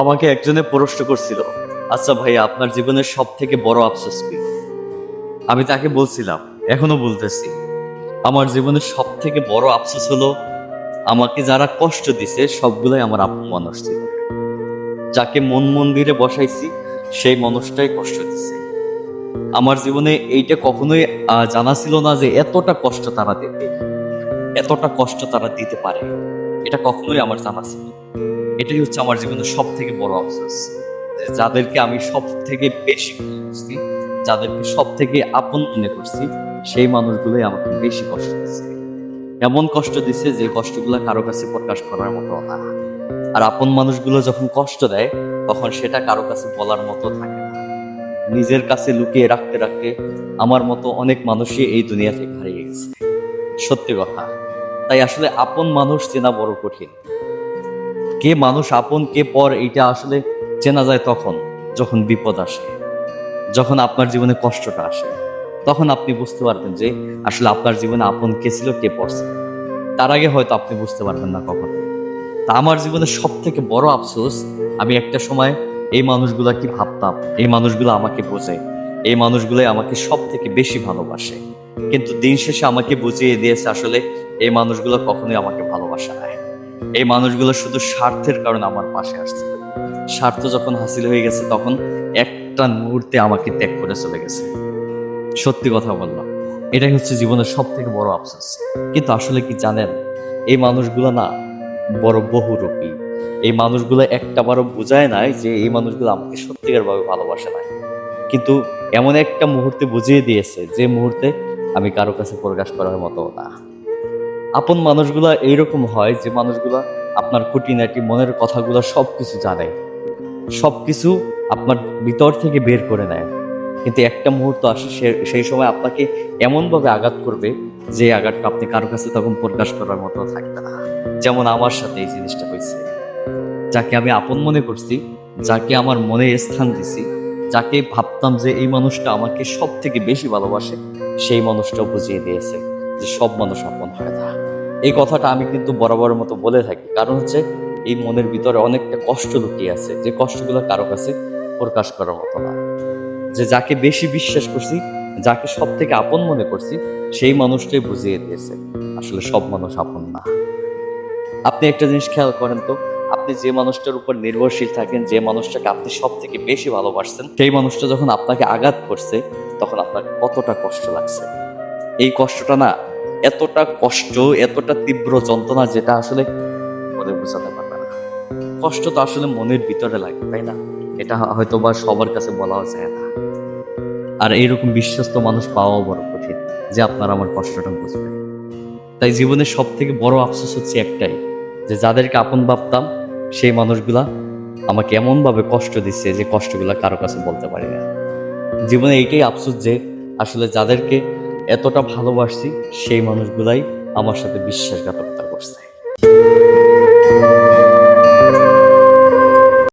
আমাকে একজনে প্রশ্ন করছিল আচ্ছা ভাই আপনার জীবনের সব থেকে বড় আফসোস কি? আমি তাকে বলছিলাম, এখনও বলতেছি, আমার জীবনের সব থেকে বড় আফসোস হলো, আমাকে যারা কষ্ট দিছে, সবগুলাই আমার আপন মানুষ ছিল। যাকে মন মন্দিরে বসাইছি, সেই মানুষটাই কষ্ট দিছে। আমার জীবনে এইটা কখনোই জানা ছিল না যে এতটা কষ্ট তারা দেবে, এতটা কষ্ট তারা দিতে পারে। এটা কখনোই আমার জানা ছিল। এটাই হচ্ছে আমার জীবনের সব থেকে বড় আফসোস। যাদেরকে আমি সব থেকে বেশি ভালোবাসছি যাদেরকে সব থেকে আপন মনে করছি, সেই মানুষগুলোই আমাকে বেশি কষ্ট দিচ্ছে। এমন কষ্ট দিচ্ছে যে কষ্টগুলো কারও কাছে প্রকাশ করার মতো না। আর আপন মানুষগুলো যখন কষ্ট দেয়, তখন সেটা কারও কাছে বলার মতো থাকে না। নিজের কাছে লুকিয়ে রাখতে রাখতে আমার মতো অনেক মানুষই এই দুনিয়া থেকে হারিয়ে গেছে। সত্যি কথা। তাই আসলে আপন মানুষ চেনা বড় কঠিন। কে মানুষ আপন, কে পর, এইটা আসলে চেনা যায় তখন, যখন বিপদ আসে। যখন আপনার জীবনে কষ্টটা আসে। তখন আপনি বুঝতে পারবেন যে আসলে আপনার জীবনে আপন কে ছিল, কে পড়ছে তার আগে হয়তো আপনি বুঝতে পারবেন না কখনো। তা আমার জীবনে সব থেকে বড় আফসোস, আমি একটা সময় এই মানুষগুলা কি ভাবতাম, এই মানুষগুলো আমাকে বোঝে, এই মানুষগুলোই আমাকে সব থেকে বেশি ভালোবাসে। কিন্তু দিন শেষে আমাকে বুঝিয়ে দিয়েছে আসলে এই মানুষগুলো কখনোই আমাকে ভালোবাসা না এই মানুষগুলো শুধু স্বার্থের কারণে আমার পাশে আসছে। স্বার্থ যখন হাসিল হয়ে গেছে, তখন একটা মুহূর্তে আমাকে ত্যাগ করে চলে গেছে। সত্যি কথা বললাম, এটাই হচ্ছে জীবনের সব থেকে বড় আফসোস। কিন্তু আসলে কি জানেন, এই মানুষগুলো না বড় বহুরূপী। এই মানুষগুলো একটা বারও বোঝায় নাই যে এই মানুষগুলো আমাকে সত্যিকার ভাবে ভালোবাসে না কিন্তু এমন একটা মুহূর্তে বুঝিয়ে দিয়েছে, যে মুহূর্তে আমি কারও কাছে প্রকাশ করার মতো না। আপন মানুষগুলা এইরকম হয় যে মানুষগুলা আপনার খুঁটিনাটি, মনের কথাগুলো সব কিছু জানে। সব কিছু আপনার ভিতর থেকে বের করে নেয়। কিন্তু একটা মুহূর্ত আসে সেই সময় আপনাকে এমনভাবে আঘাত করবে যে আঘাতটা আপনি কারও কাছে তখন প্রকাশ করার মতো থাকবে না। যেমন আমার সাথে এই জিনিসটা হয়েছে। যাকে আমি আপন মনে করছি, যাকে আমার মনে স্থান দিছি, যাকে ভাবতাম যে এই মানুষটা আমাকে সব থেকে বেশি ভালোবাসে, সেই মানুষটাও বুঝিয়ে দিয়েছে। যে সব মানুষ আপন হয় না। এই কথাটা আমি কিন্তু বরাবরের মতো বলে থাকি। কারণ হচ্ছে, এই মনের ভিতরে অনেকটা কষ্ট লুকিয়ে আছে। যে কষ্টগুলো কারও কাছে প্রকাশ করার মতো না। যে যাকে বেশি বিশ্বাস করছি, যাকে সব থেকে আপন মনে করছি, সেই মানুষটাই বুঝিয়ে দিয়েছে, আসলে সব মানুষ আপন না। আপনি একটা জিনিস খেয়াল করেন তো, আপনি যে মানুষটার উপর নির্ভরশীল থাকেন, যে মানুষটাকে আপনি সব থেকে বেশি ভালোবাসছেন, সেই মানুষটা যখন আপনাকে আঘাত করছে, তখন আপনার কতটা কষ্ট লাগছে। এই কষ্টটা না এতটা কষ্ট, এতটা তীব্র যন্ত্রণা যেটা আসলে মনে বোঝাতে পারবে না। কষ্ট তো আসলে মনের ভিতরে লাগে, তাই না? এটা হয়তো বা সবার কাছে বলাও যায় না। আর এইরকম বিশ্বস্ত মানুষ পাওয়াও বড় কঠিন যে আপনার আমার কষ্টটা বুঝবে তাই জীবনের সব থেকে বড় আফসোস হচ্ছে একটাই, যে যাদেরকে আপন ভাবতাম, সেই মানুষগুলা আমাকে এমনভাবে কষ্ট দিচ্ছে যে কষ্টগুলা কারও কাছে বলতে পারি না। জীবনে এইটাই আফসোস যে আসলে যাদেরকে এতটা ভালোবাসছি সেই মানুষগুলাই আমার সাথে বিশ্বাসঘাতকতা করছে।